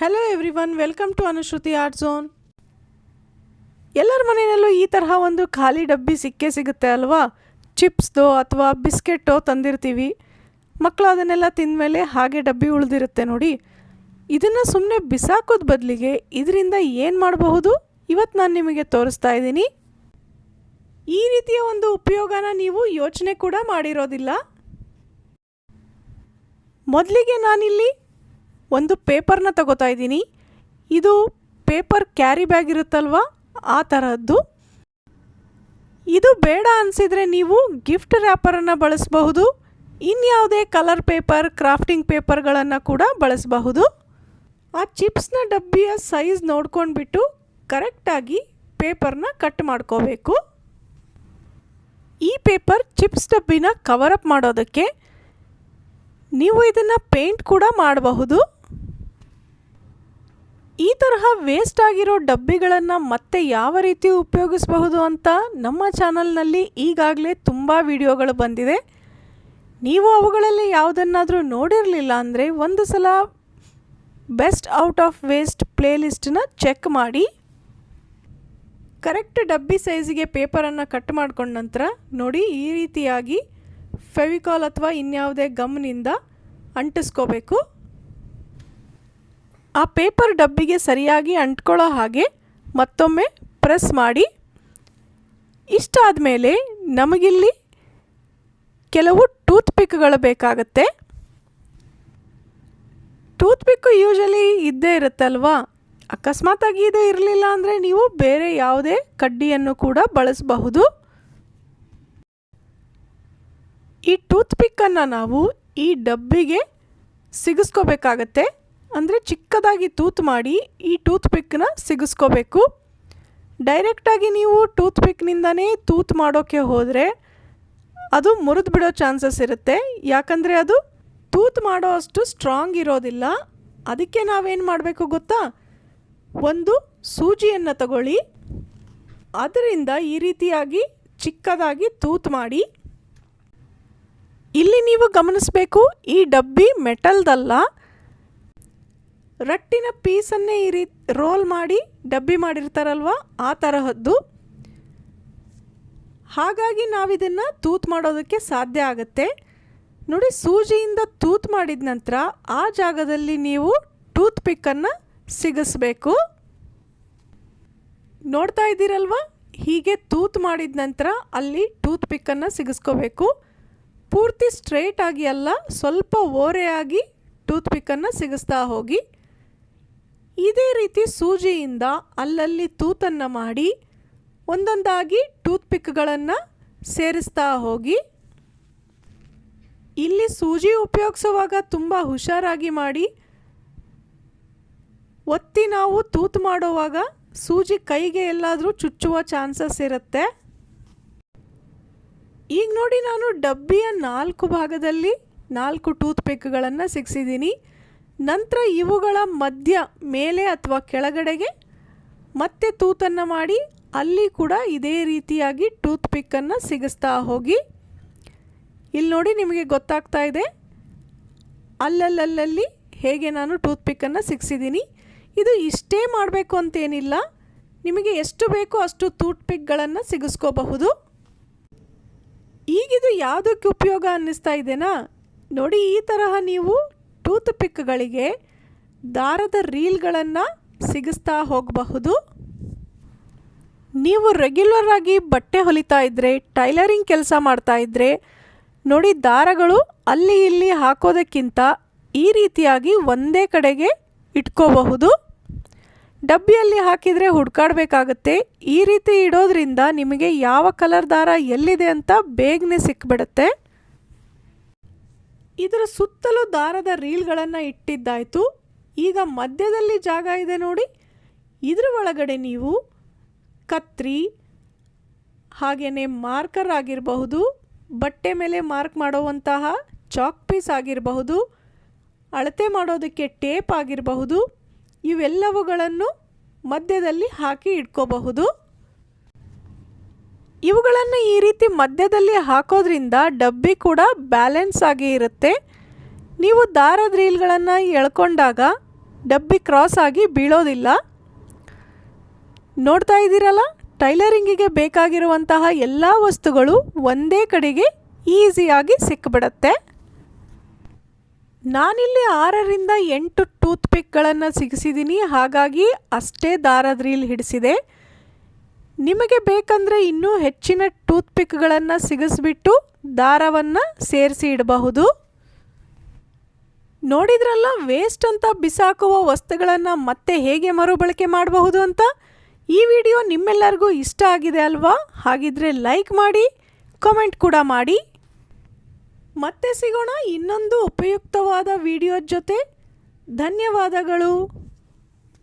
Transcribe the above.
Hello everyone welcome to Anushruti art zone ಎಲ್ಲರ ಮನೆಯಲ್ಲೂ ಈ ತರಹ ಒಂದು ಖಾಲಿ ಡಬ್ಬಿ ಸಿಕ್ಕೇ ಸಿಗುತ್ತೆ ಅಲ್ವಾ? ಚಿಪ್ಸ್ದೋ ಅಥವಾ ಬಿಸ್ಕೆಟೋ ತಂದಿರ್ತೀವಿ. ಮಕ್ಕಳು ಅದನ್ನೆಲ್ಲ ತಿಂದಮೇಲೆ ಹಾಗೆ ಡಬ್ಬಿ ಉಳಿದಿರುತ್ತೆ ನೋಡಿ. ಇದನ್ನು ಸುಮ್ಮನೆ ಬಿಸಾಕೋದ್ ಬದಲಿಗೆ ಇದರಿಂದ ಏನು ಮಾಡಬಹುದು? ಇವತ್ತು ನಾನು ನಿಮಗೆ ತೋರಿಸ್ತಾ ಇದ್ದೀನಿ. ಈ ರೀತಿಯ ಒಂದು ಉಪಯೋಗನ ನೀವು ಯೋಚನೆ ಕೂಡ ಮಾಡಿರೋದಿಲ್ಲ. ಮೊದಲಿಗೆ ನಾನಿಲ್ಲಿ ಒಂದು ಪೇಪರ್ನ ತಗೋತಾ ಇದ್ದೀನಿ. ಇದು ಪೇಪರ್ ಕ್ಯಾರಿ ಬ್ಯಾಗ್ ಇರುತ್ತಲ್ವಾ? ಆ ಥರದ್ದು ಇದು ಬೇಡ ಅನಿಸಿದರೆ ನೀವು ಗಿಫ್ಟ್ ರ್ಯಾಪರನ್ನು ಬಳಸಬಹುದು. ಇನ್ಯಾವುದೇ ಕಲರ್ ಪೇಪರ್, ಕ್ರಾಫ್ಟಿಂಗ್ ಪೇಪರ್ಗಳನ್ನು ಕೂಡ ಬಳಸಬಹುದು. ಆ ಚಿಪ್ಸ್ನ ಡಬ್ಬಿಯ ಸೈಜ್ ನೋಡ್ಕೊಂಡ್ಬಿಟ್ಟು ಕರೆಕ್ಟಾಗಿ ಪೇಪರ್ನ ಕಟ್ ಮಾಡ್ಕೋಬೇಕು. ಈ ಪೇಪರ್ ಚಿಪ್ಸ್ ಡಬ್ಬಿನ ಕವರ್ ಅಪ್ ಮಾಡೋದಕ್ಕೆ ನೀವು ಇದನ್ನು ಪೇಂಟ್ ಕೂಡ ಮಾಡಬಹುದು. ಈ ತರಹ ವೇಸ್ಟ್ ಆಗಿರೋ ಡಬ್ಬಿಗಳನ್ನು ಮತ್ತೆ ಯಾವ ರೀತಿ ಉಪಯೋಗಿಸಬಹುದು ಅಂತ ನಮ್ಮ ಚಾನಲ್ನಲ್ಲಿ ಈಗಾಗಲೇ ತುಂಬ ವಿಡಿಯೋಗಳು ಬಂದಿದೆ. ನೀವು ಅವುಗಳಲ್ಲಿ ಯಾವುದನ್ನಾದರೂ ನೋಡಿರಲಿಲ್ಲ ಅಂದರೆ ಒಂದು ಸಲ ಬೆಸ್ಟ್ ಔಟ್ ಆಫ್ ವೇಸ್ಟ್ ಪ್ಲೇಲಿಸ್ಟನ್ನ ಚೆಕ್ ಮಾಡಿ. ಕರೆಕ್ಟ್ ಡಬ್ಬಿ ಸೈಜಿಗೆ ಪೇಪರನ್ನು ಕಟ್ ಮಾಡ್ಕೊಂಡ ನಂತರ ನೋಡಿ ಈ ರೀತಿಯಾಗಿ ಫೆವಿಕಾಲ್ ಅಥವಾ ಇನ್ಯಾವುದೇ ಗಮ್ನಿಂದ ಅಂಟಿಸ್ಕೋಬೇಕು. ಆ ಪೇಪರ್ ಡಬ್ಬಿಗೆ ಸರಿಯಾಗಿ ಅಂಟ್ಕೊಳ್ಳೋ ಹಾಗೆ ಮತ್ತೊಮ್ಮೆ ಪ್ರೆಸ್ ಮಾಡಿ. ಇಷ್ಟಾದ ಮೇಲೆ ನಮಗಿಲ್ಲಿ ಕೆಲವು ಟೂತ್ ಪಿಕ್ಗಳು ಬೇಕಾಗತ್ತೆ. ಟೂತ್ ಪಿಕ್ಕು ಯೂಶಲಿ ಇದ್ದೇ ಇರುತ್ತಲ್ವಾ? ಅಕಸ್ಮಾತಾಗಿ ಇದೇ ಇರಲಿಲ್ಲ ಅಂದರೆ ನೀವು ಬೇರೆ ಯಾವುದೇ ಕಡ್ಡಿಯನ್ನು ಕೂಡ ಬಳಸಬಹುದು. ಈ ಟೂತ್ ಪಿಕ್ಕನ್ನು ನಾವು ಈ ಡಬ್ಬಿಗೆ ಸಿಗಿಸ್ಕೋಬೇಕಾಗತ್ತೆ. ಅಂದರೆ ಚಿಕ್ಕದಾಗಿ ತೂತು ಮಾಡಿ ಈ ಟೂತ್ ಪಿಕ್ನ ಸಿಗಿಸ್ಕೋಬೇಕು. ಡೈರೆಕ್ಟಾಗಿ ನೀವು ಟೂತ್ ಪಿಕ್ನಿಂದನೇ ತೂತು ಮಾಡೋಕ್ಕೆ ಹೋದರೆ ಅದು ಮುರಿದು ಬಿಡೋ ಚಾನ್ಸಸ್ ಇರುತ್ತೆ. ಯಾಕಂದರೆ ಅದು ತೂತ್ ಮಾಡೋ ಅಷ್ಟು ಸ್ಟ್ರಾಂಗ್ ಇರೋದಿಲ್ಲ. ಅದಕ್ಕೆ ನಾವೇನು ಮಾಡಬೇಕು ಗೊತ್ತಾ? ಒಂದು ಸೂಜಿಯನ್ನು ತಗೊಳ್ಳಿ. ಅದರಿಂದ ಈ ರೀತಿಯಾಗಿ ಚಿಕ್ಕದಾಗಿ ತೂತ್ ಮಾಡಿ. ಇಲ್ಲಿ ನೀವು ಗಮನಿಸಬೇಕು, ಈ ಡಬ್ಬಿ ಮೆಟಲ್ದಲ್ಲ. ರಟ್ಟಿನ ಪೀಸನ್ನೇ ಈ ರೀತಿ ರೋಲ್ ಮಾಡಿ, ಡಬ್ಬಿ ಮಾಡಿರ್ತಾರಲ್ವ, ಆ ತರಹದ್ದು. ಹಾಗಾಗಿ ನಾವಿದನ್ನು ತೂತ್ ಮಾಡೋದಕ್ಕೆ ಸಾಧ್ಯ ಆಗುತ್ತೆ. ನೋಡಿ, ಸೂಜಿಯಿಂದ ತೂತ್ ಮಾಡಿದ ನಂತರ ಆ ಜಾಗದಲ್ಲಿ ನೀವು ಟೂತ್ ಪಿಕ್ಕನ್ನು ಸಿಗಿಸ್ಬೇಕು. ನೋಡ್ತಾ ಇದ್ದೀರಲ್ವ? ಹೀಗೆ ತೂತ್ ಮಾಡಿದ ನಂತರ ಅಲ್ಲಿ ಟೂತ್ ಪಿಕ್ಕನ್ನು ಸಿಗಿಸ್ಕೋಬೇಕು. ಪೂರ್ತಿ ಸ್ಟ್ರೇಟ್ ಆಗಿ ಅಲ್ಲ, ಸ್ವಲ್ಪ ಓರೆಯಾಗಿ ಟೂತ್ ಪಿಕ್ಕನ್ನು ಸಿಗಿಸ್ತಾ ಹೋಗಿ. ಇದೇ ರೀತಿ ಸೂಜಿಯಿಂದ ಅಲ್ಲಲ್ಲಿ ತೂತನ್ನು ಮಾಡಿ ಒಂದೊಂದಾಗಿ ಟೂತ್ ಪಿಕ್ಗಳನ್ನು ಸೇರಿಸ್ತಾ ಹೋಗಿ, ಇಲ್ಲಿ ಸೂಜಿ ಉಪಯೋಗಿಸುವಾಗ ತುಂಬ ಹುಷಾರಾಗಿ ಮಾಡಿ, ಒತ್ತಿ ನಾವು ತೂತು ಮಾಡುವಾಗ ಸೂಜಿ ಕೈಗೆ ಎಲ್ಲಾದರೂ ಚುಚ್ಚುವ ಚಾನ್ಸಸ್ ಇರುತ್ತೆ. ಈಗ ನೋಡಿ ನಾನು ಡಬ್ಬಿಯ ನಾಲ್ಕು ಭಾಗದಲ್ಲಿ ನಾಲ್ಕು ಟೂತ್ ಪಿಕ್ಗಳನ್ನು ಸಿಕ್ಸಿದ್ದೀನಿ ನಂತರ ಇವುಗಳ ಮಧ್ಯ ಮೇಲೆ ಅಥವಾ ಕೆಳಗಡೆಗೆ ಮತ್ತೆ ತೂತನ್ನು ಮಾಡಿ ಅಲ್ಲಿ ಕೂಡ ಇದೇ ರೀತಿಯಾಗಿ ಟೂತ್ ಪಿಕ್ಕನ್ನು ಸಿಗಿಸ್ತಾ ಹೋಗಿ. ಇಲ್ಲಿ ನೋಡಿ ನಿಮಗೆ ಗೊತ್ತಾಗ್ತಾ ಇದೆ. ಅಲ್ಲಲ್ಲಲ್ಲಿ ಹೇಗೆ ನಾನು ಟೂತ್ ಪಿಕ್ಕನ್ನು ಸಿಗಿಸಿದ್ದೀನಿ. ಇದು ಇಷ್ಟೇ ಮಾಡಬೇಕು ಅಂತೇನಿಲ್ಲ. ನಿಮಗೆ ಎಷ್ಟು ಬೇಕೋ ಅಷ್ಟು ಟೂತ್ ಪಿಕ್ಗಳನ್ನು ಸಿಗಿಸ್ಕೋಬಹುದು. ಈಗಿದು ಯಾವುದಕ್ಕೆ ಉಪಯೋಗ ಅನ್ನಿಸ್ತಾ ಇದೆನಾ? ನೋಡಿ ಈ ತರಹ ನೀವು ಟೂತ್ ಪಿಕ್ಗಳಿಗೆ ದಾರದ ರೀಲ್ಗಳನ್ನು ಸಿಗಿಸ್ತಾ ಹೋಗಬಹುದು. ನೀವು ರೆಗ್ಯುಲರ್ ಆಗಿ ಬಟ್ಟೆ ಹೊಲಿತಾ ಇದ್ದರೆ ಟೈಲರಿಂಗ್ ಕೆಲಸ ಮಾಡ್ತಾ ಇದ್ದರೆ ನೋಡಿ ದಾರಗಳು ಅಲ್ಲಿ ಇಲ್ಲಿ ಹಾಕೋದಕ್ಕಿಂತ ಈ ರೀತಿಯಾಗಿ ಒಂದೇ ಕಡೆಗೆ ಇಟ್ಕೋಬಹುದು. ಡಬ್ಬಿಯಲ್ಲಿ ಹಾಕಿದರೆ ಹುಡ್ಕಾಡಬೇಕಾಗತ್ತೆ. ಈ ರೀತಿ ಇಡೋದ್ರಿಂದ ನಿಮಗೆ ಯಾವ ಕಲರ್ ದಾರ ಎಲ್ಲಿದೆ ಅಂತ ಬೇಗನೆ ಸಿಕ್ಬಿಡುತ್ತೆ. ಇದರ ಸುತ್ತಲೂ ದಾರದ ರೀಲ್ಗಳನ್ನು ಇಟ್ಟಿದ್ದಾಯಿತು. ಈಗ ಮಧ್ಯದಲ್ಲಿ ಜಾಗ ಇದೆ ನೋಡಿ. ಇದರ ಒಳಗಡೆ ನೀವು ಕತ್ರಿ ಹಾಗೆಯೇ ಮಾರ್ಕರ್ ಆಗಿರಬಹುದು, ಬಟ್ಟೆ ಮೇಲೆ ಮಾರ್ಕ್ ಮಾಡುವಂತಹ ಚಾಕ್ ಪೀಸ್ ಆಗಿರಬಹುದು, ಅಳತೆ ಮಾಡೋದಕ್ಕೆ ಟೇಪ್ ಆಗಿರಬಹುದು, ಇವೆಲ್ಲವುಗಳನ್ನು ಮಧ್ಯದಲ್ಲಿ ಹಾಕಿ ಇಟ್ಕೋಬಹುದು. ಇವುಗಳನ್ನು ಈ ರೀತಿ ಮಧ್ಯದಲ್ಲಿ ಹಾಕೋದ್ರಿಂದ ಡಬ್ಬಿ ಕೂಡ ಬ್ಯಾಲೆನ್ಸ್ ಆಗಿ ಇರುತ್ತೆ. ನೀವು ದಾರದ ರೀಲ್ಗಳನ್ನು ಎಳ್ಕೊಂಡಾಗ ಡಬ್ಬಿ ಕ್ರಾಸ್ ಆಗಿ ಬೀಳೋದಿಲ್ಲ. ನೋಡ್ತಾ ಇದ್ದೀರಲ್ಲ, ಟೈಲರಿಂಗಿಗೆ ಬೇಕಾಗಿರುವಂತಹ ಎಲ್ಲ ವಸ್ತುಗಳು ಒಂದೇ ಕಡೆಗೆ ಈಸಿಯಾಗಿ ಸಿಕ್ಕಿಬಿಡತ್ತೆ ನಾನಿಲ್ಲಿ ಆರರಿಂದ ಎಂಟು ಟೂತ್ ಪಿಕ್ಗಳನ್ನು ಸಿಗಿಸಿದ್ದೀನಿ ಹಾಗಾಗಿ ಅಷ್ಟೇ ದಾರದ ರೀಲ್ ಹಿಡಿಸಿದೆ. ನಿಮಗೆ ಬೇಕಂದರೆ ಇನ್ನೂ ಹೆಚ್ಚಿನ ಟೂತ್ ಪಿಕ್ಗಳನ್ನು ಸಿಗಿಸ್ಬಿಟ್ಟು ದಾರವನ್ನು ಸೇರಿಸಿ ಇಡಬಹುದು. ನೋಡಿದ್ರಲ್ಲ ವೇಸ್ಟ್ ಅಂತ ಬಿಸಾಕುವ ವಸ್ತುಗಳನ್ನು ಮತ್ತೆ ಹೇಗೆ ಮರುಬಳಕೆ ಮಾಡಬಹುದು ಅಂತ? ಈ ವಿಡಿಯೋ ನಿಮ್ಮೆಲ್ಲರಿಗೂ ಇಷ್ಟ ಆಗಿದೆ ಅಲ್ವಾ? ಹಾಗಿದ್ರೆ ಲೈಕ್ ಮಾಡಿ, ಕಮೆಂಟ್ ಕೂಡ ಮಾಡಿ. ಮತ್ತೆ ಸಿಗೋಣ ಇನ್ನೊಂದು ಉಪಯುಕ್ತವಾದ ವಿಡಿಯೋ ಜೊತೆ. ಧನ್ಯವಾದಗಳು.